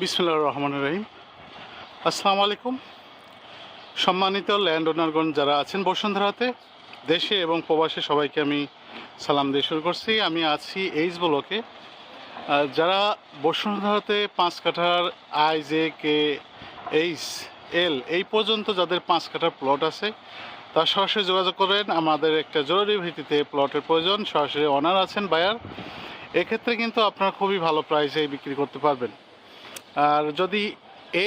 বিসমুল্লাহ রহমান রহিম। আসসালামু আলাইকুম। সম্মানিত ল্যান্ড ওনারগণ যারা আছেন বসুন্ধরাতে দেশে এবং প্রবাসে সবাইকে আমি সালাম দিয়ে শুরু করছি। আমি আছি এইচ ব্লকে। যারা বসুন্ধরাতে পাঁচ কাঠার I, J, K, H, L, এই পর্যন্ত যাদের পাঁচ কাঠার প্লট আছে, তার সরাসরি যোগাযোগ করেন। আমাদের একটা জরুরি ভিত্তিতে প্লটের প্রয়োজন, সরাসরি অনার আছেন বায়ার এক্ষেত্রে কিন্তু আপনারা খুবই ভালো প্রাইসে বিক্রি করতে পারবেন। আর যদি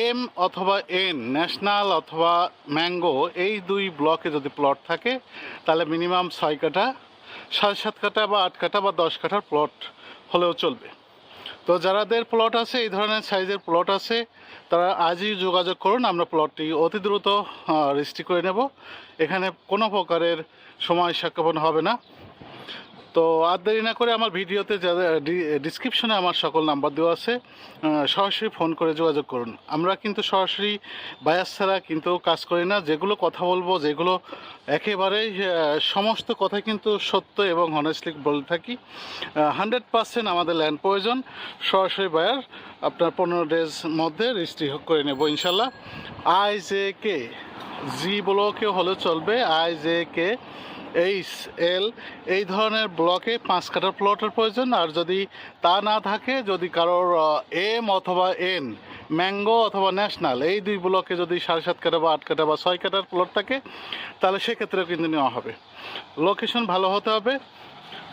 এম অথবা এন ন্যাশনাল অথবা ম্যাঙ্গো এই দুই ব্লকে যদি প্লট থাকে, তাহলে মিনিমাম ছয় কাঠা, সাড়ে সাত কাঠা বা আট কাঠা বা দশ কাঠার প্লট হলেও চলবে। তো যারাদের প্লট আছে, এই ধরনের সাইজের প্লট আছে, তারা আজই যোগাযোগ করুন, আমরা প্লটটি অতি দ্রুত রেজিস্ট্রি করে নেব। এখানে কোনো প্রকারের সময় সাক্ষেপণ হবে না। তো আর দেরি না করে আমার ভিডিওতে যাদের ডিসক্রিপশনে আমার সকল নাম্বার দেওয়া আছে সরাসরি ফোন করে যোগাযোগ করুন। আমরা কিন্তু সরাসরি বায়াস ছাড়া কিন্তু কাজ করি না। যেগুলো কথা বলব, যেগুলো একেবারেই সমস্ত কথা কিন্তু সত্য এবং হনেস্টলি বলে থাকি। হান্ড্রেড পার্সেন্ট আমাদের ল্যান্ড প্রয়োজন। সরাসরি বায়ার আপনার পনেরো ডেজ মধ্যে রেজিস্ট্রি করে নেব, ইনশাল্লাহ। আই জে কে জি ব্লকে হলে চলবে, I, J, K, H, L, এই ধরনের ব্লকে পাঁচ কাটার প্লটের প্রয়োজন। আর যদি তা না থাকে, যদি কারোর এম অথবা এন, ম্যাঙ্গো অথবা ন্যাশনাল, এই দুই ব্লকে যদি সাড়ে সাত কাটা বা আট কাটা বা ছয় কাটার প্লট থাকে, তাহলে সেক্ষেত্রেও কিন্তু নেওয়া হবে। লোকেশন ভালো হতে হবে।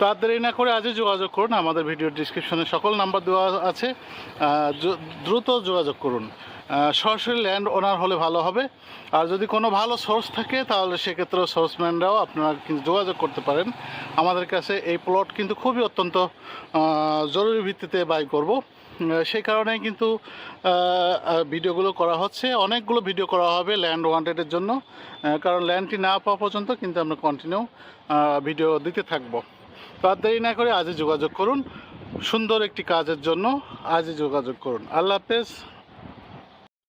তো আর দেরি না করে আজই যোগাযোগ করুন, আমাদের ভিডিওর ডিসক্রিপশনে সকল নাম্বার দেওয়া আছে। দ্রুত যোগাযোগ করুন। সরাসরি ল্যান্ড ওনার হলে ভালো হবে। আর যদি কোনো ভালো সোর্স থাকে, তাহলে সেক্ষেত্রে সোর্সম্যানরাও আপনারা কিন্তু যোগাযোগ করতে পারেন। আমাদের কাছে এই প্লট কিন্তু খুবই অত্যন্ত জরুরি ভিত্তিতে বাই করব। সেই কারণেই কিন্তু ভিডিওগুলো করা হচ্ছে। অনেকগুলো ভিডিও করা হবে ল্যান্ড ওয়ান্টেডের জন্য। কারণ ল্যান্ডটি না পাওয়া পর্যন্ত কিন্তু আমরা কন্টিনিউ ভিডিও দিতে থাকব। তো দেরি না করে আজই যোগাযোগ করুন। সুন্দর একটি কাজের জন্য আজই যোগাযোগ করুন। আল্লাহ হাফেজ।